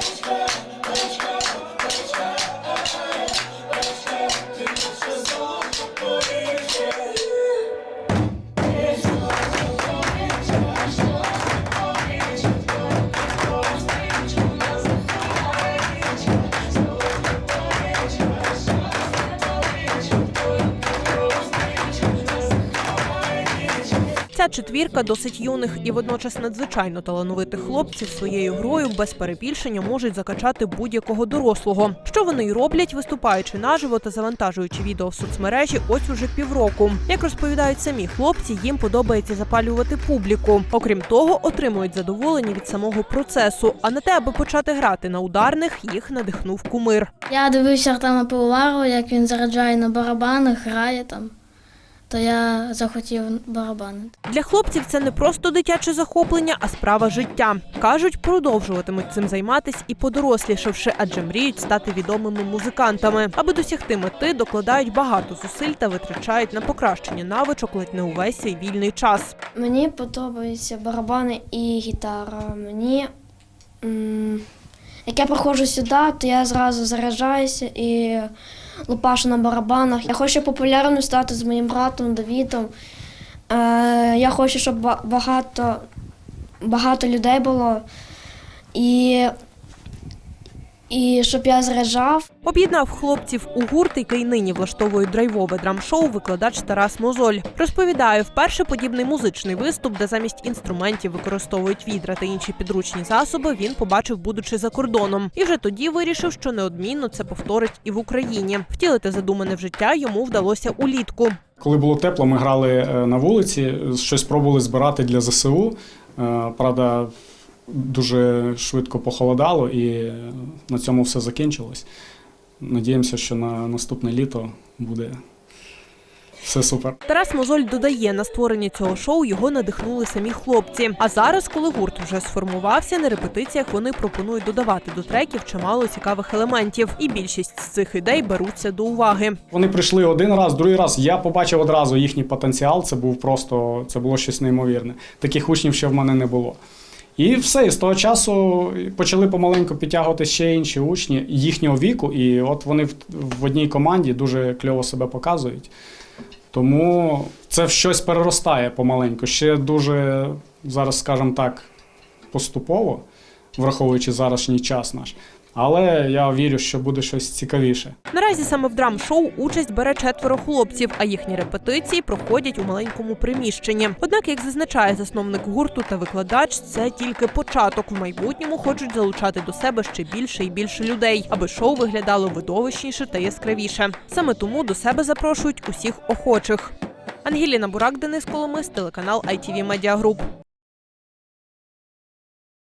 Christmas. Ця четвірка досить юних і водночас надзвичайно талановитих хлопців своєю грою без перебільшення можуть закачати будь-якого дорослого. Що вони й роблять, виступаючи наживо та завантажуючи відео в соцмережі, ось уже півроку. Як розповідають самі хлопці, їм подобається запалювати публіку. Окрім того, отримують задоволення від самого процесу. А на те, аби почати грати на ударних, їх надихнув кумир. Я дивився Артема Пивоварова, як він заряджає на барабанах, грає там. То я захотів барабанити. Для хлопців це не просто дитяче захоплення, а справа життя. кажуть, продовжуватимуть цим займатись і подорослішавши, адже мріють стати відомими музикантами. Аби досягти мети, докладають багато зусиль та витрачають на покращення навичок ледь не увесь свій вільний час. Мені подобаються барабани і гітара. Мені, м, як я приходжу сюди, то я зразу заряджаюся і лупашу на барабанах. Я хочу популярним стати з моїм братом Давідом. Е, я хочу, щоб багато, багато людей було. І, і щоб я заряджав. Об'єднав хлопців у гурт, який нині влаштовує драйвове драмшоу, викладач Тарас Мозоль. Розповідає, вперше подібний музичний виступ, де замість інструментів використовують відра та інші підручні засоби, він побачив, будучи за кордоном. І вже тоді вирішив, що неодмінно це повторить і в Україні. Втілити задумане в життя йому вдалося улітку. Коли було тепло, ми грали е, на вулиці, щось пробували збирати для ЗСУ. Е, Правда, дуже швидко похолодало і на цьому все закінчилось. Надіємося, що на наступне літо буде все супер. Тарас Мозоль додає, на створення цього шоу його надихнули самі хлопці. А зараз, коли гурт вже сформувався, на репетиціях вони пропонують додавати до треків чимало цікавих елементів, і більшість з цих ідей беруться до уваги. Вони прийшли один раз, другий раз. Я побачив одразу їхній потенціал. Це був просто це було щось неймовірне. Таких учнів ще в мене не було. І все, і з того часу почали помаленьку підтягувати ще інші учні їхнього віку, і от вони в, одній команді дуже кльово себе показують. Тому це щось переростає помаленьку. Ще дуже, зараз, скажімо так, поступово, враховуючи зарашній час наш. Але я вірю, що буде щось цікавіше. Наразі саме в драм-шоу участь бере четверо хлопців, а їхні репетиції проходять у маленькому приміщенні. Однак, як зазначає засновник гурту та викладач, це тільки початок. В майбутньому хочуть залучати до себе ще більше і більше людей, аби шоу виглядало видовищніше та яскравіше. Саме тому до себе запрошують усіх охочих. Ангеліна Бурак, Денис Коломис, телеканал ITV Media Group.